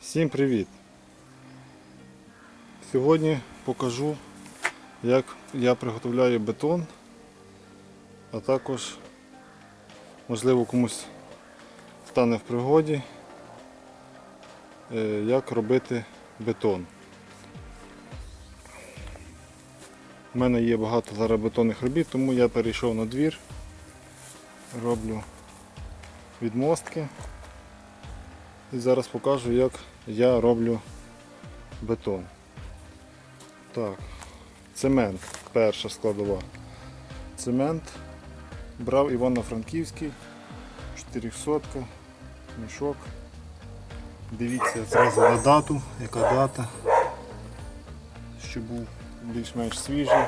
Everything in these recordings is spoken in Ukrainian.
Всім привіт! Сьогодні покажу, як я приготовляю бетон, а також, можливо, комусь стане в пригоді, е, як робити бетон. У мене є багато зараз бетонних робіт, тому я перейшов на двір, роблю відмостки. І зараз покажу, як я роблю бетон. Так, цемент, перша складова. Цемент брав Івано-Франківський, 400 мішок. Дивіться зразу на дату, яка дата, щоб був більш-менш свіжий.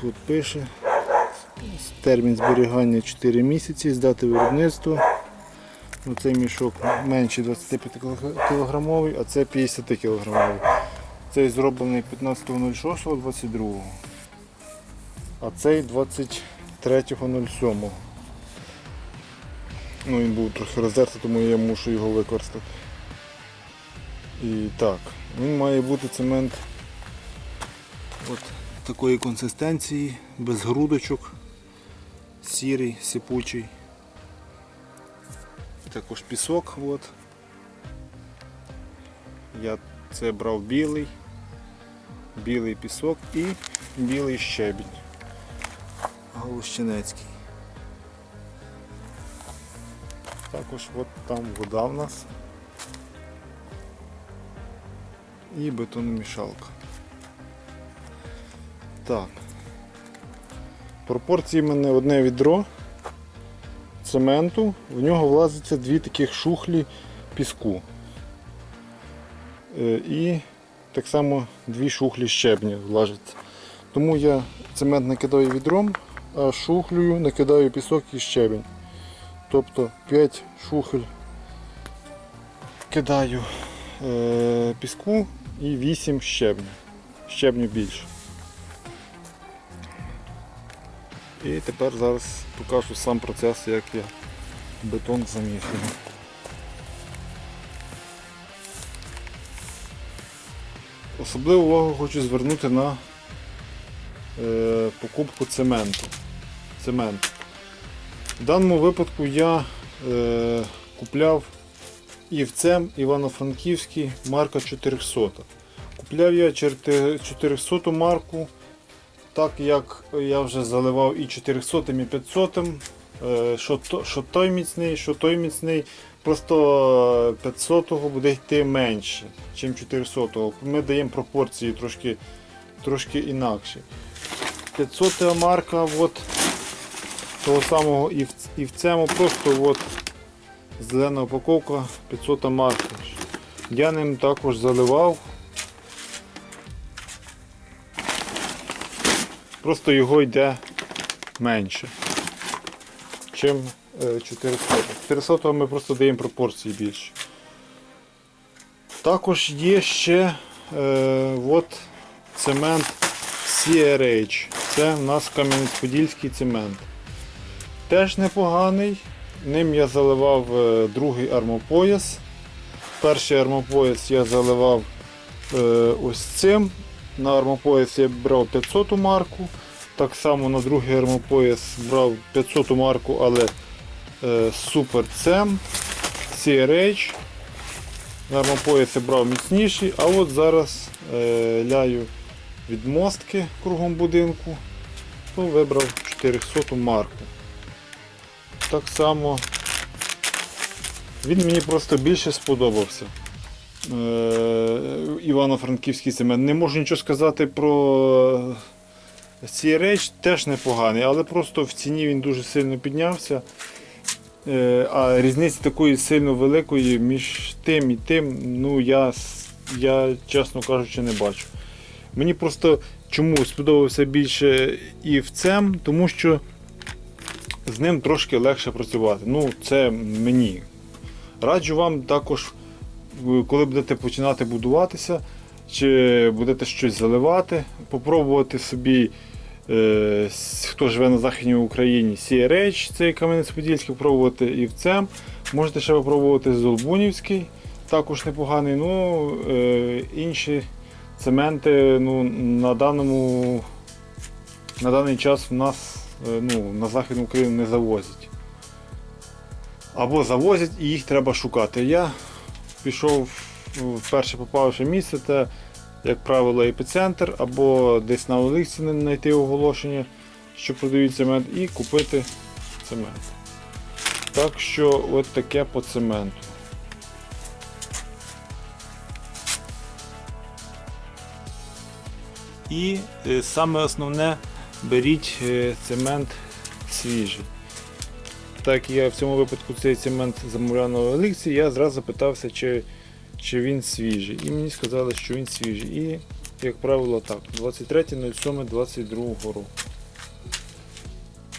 Тут пише термін зберігання 4 місяці, з дати виробництва. Оцей мішок менший 25 кілограмовий, а це 50 кілограмовий. Цей зроблений 15.06.22. А цей 23.07. Ну він був трохи роздертий, тому я мушу його використати. І так, він має бути цемент от такої консистенції, без грудочок, сірий, сипучий. Також пісок. От. Я це брав білий, білий пісок і білий щебінь. Галущинецький. Також от там вода в нас. І бетономішалка. Так. Пропорції в мене одне відро цементу, в нього влазиться дві таких шухлі піску. Е, І так само дві шухлі щебня влажаться. Тому я цемент накидаю відром, а шухлею накидаю пісок і щебень. Тобто 5 шухель кидаю е, піску і 8 щебня. Щебню більше. І тепер зараз покажу сам процес, як я бетон замішую. Особливу увагу хочу звернути на е, покупку цементу. Цемент. В даному випадку я е, купляв івцем Івано-Франківський марка 400. Купляв я 400 марку так як я вже заливав і 400 і 500, е, що, то- що той міцний, що той міцний, просто 500 буде йти менше, ніж 400. Ми даємо пропорції трошки, трошки інакші. 500 марка от, того самого і в, і в цьому просто от, зелена упаковка 500 марка. Я ним також заливав. Просто його йде менше, чим е, 400. 400 ми просто даємо пропорції більше. Також є ще е, от цемент CRH. Це в нас Кам'янець-Подільський цемент. Теж непоганий. Ним я заливав е, другий армопояс. Перший армопояс я заливав е, ось цим. На армопояс я брав 500 марку. Так само на другий армопояс брав 500 марку, але е, Super CEM, CRH. На я брав міцніший, а от зараз е, ляю відмостки кругом будинку, то вибрав 400 марку. Так само він мені просто більше сподобався. Е, Івано-Франківський цемент. Не можу нічого сказати про CRH, теж непоганий, але просто в ціні він дуже сильно піднявся. Е, А різниці такої сильно великої між тим і тим, ну я, я чесно кажучи, не бачу. Мені просто чому сподобався більше і в цем, тому що з ним трошки легше працювати. Ну, це мені. Раджу вам також коли будете починати будуватися, чи будете щось заливати, попробувати собі, е, хто живе на Західній Україні, CRH, цей Кам'янець-Подільський, попробувати і в цем, Можете ще попробувати Золбунівський, також непоганий. Ну, е, інші цементи ну, на, даному, на даний час в нас е, ну, на Західну Україну не завозять. Або завозять і їх треба шукати. Я пішов в перше попавши місце, це, як правило, епіцентр, або десь на Олексі знайти оголошення, що продають цемент, і купити цемент. Так що от таке по цементу. І е, саме основне беріть е, цемент свіжий. Так я в цьому випадку цей цемент замовляв на Олексі, я зразу запитався, чи, чи він свіжий. І мені сказали, що він свіжий. І, як правило, так, 23.07.22 року.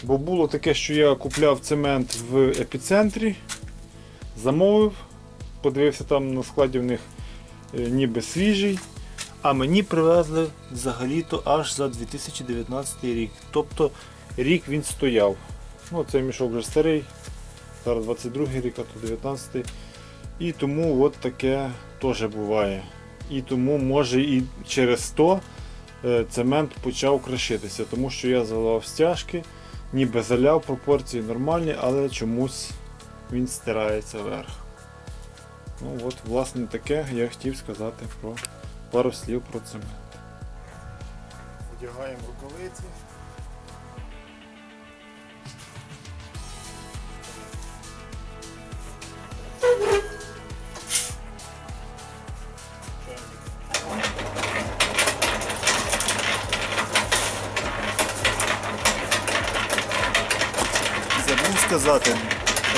Бо було таке, що я купляв цемент в епіцентрі, замовив, подивився там на складі в них е, ніби свіжий. А мені привезли взагалі-то аж за 2019 рік. Тобто рік він стояв. Ну, цей мішок вже старий. Зараз 22 рік, а то 19. І тому от таке теж буває. І тому може і через то е, цемент почав крашитися, тому що я заливав стяжки, ніби заляв, пропорції нормальні, але чомусь він стирається вверх. Ну от, власне, таке я хотів сказати про пару слів про цемент. Одягаємо рукавиці. Сказати,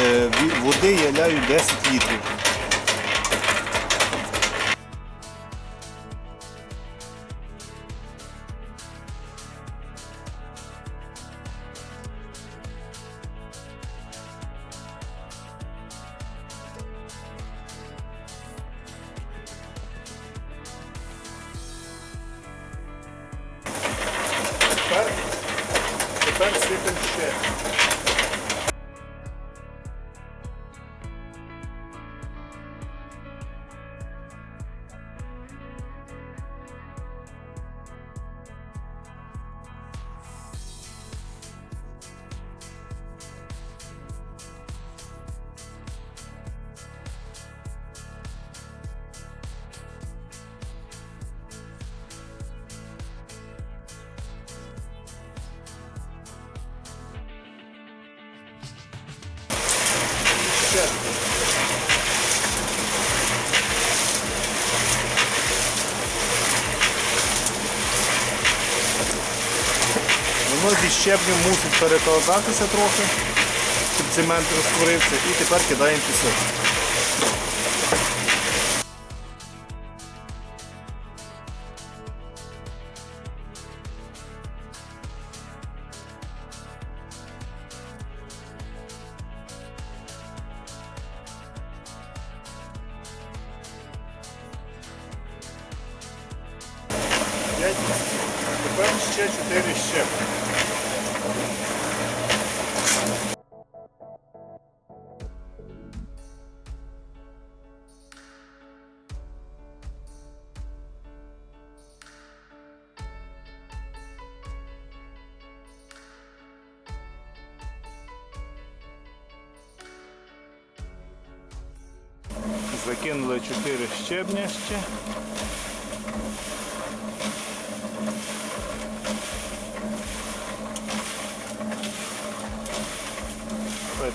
е, води я ляю 10 літрів. Тепер, тепер ще. Ще. Воно зі щебнем мусить перекладатися трохи, щоб цемент розтворився, і тепер кидаємо пісок. П'ять. Тепер ще 4 ще. Закинули 4 щебня ще.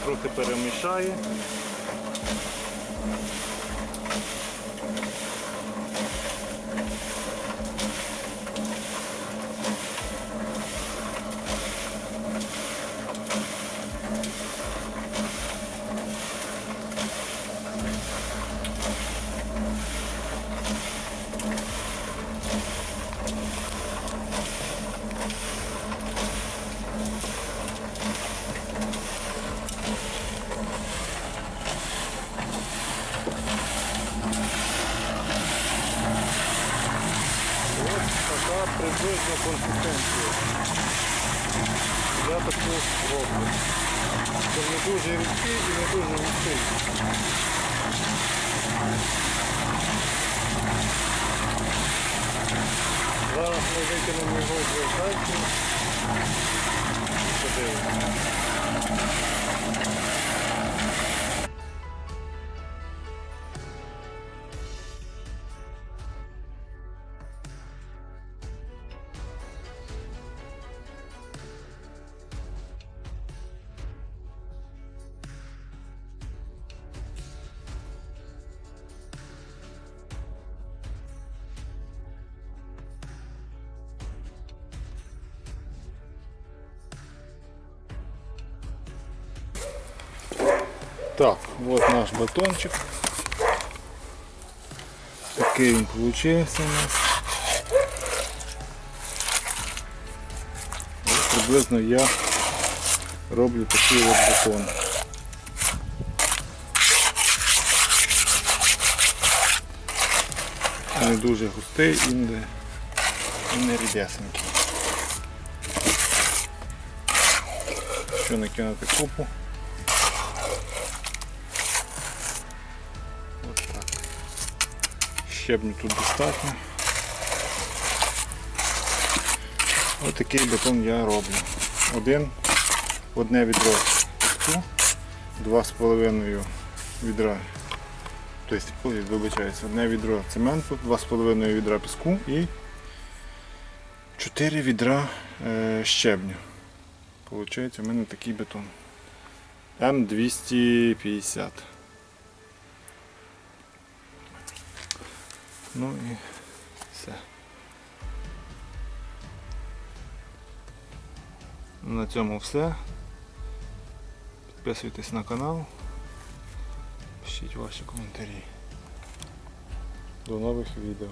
Трохи перемішає. Приблизно. Я таку роблю. Це не дуже рідкий і не дуже густий. Зараз ми викинемо його з вертайки. Подивимось. Так, вот наш батончик. Такий він получився у нас. Ось приблизно я роблю такий от батон. Не дуже густий і не, і не рідесенький. Що накинути купу. Щебню тут достатньо. Ось такий бетон я роблю. Один, одне відро піску, два з половиною відра. Тобто, вибачаюсь, одне відро цементу, два з половиною відра піску і 4 відра е, щебню. Получається у мене такий бетон. М250. Ну і все. На цьому все. Підписуйтесь на канал. Пишіть ваші коментарі. До нових відео.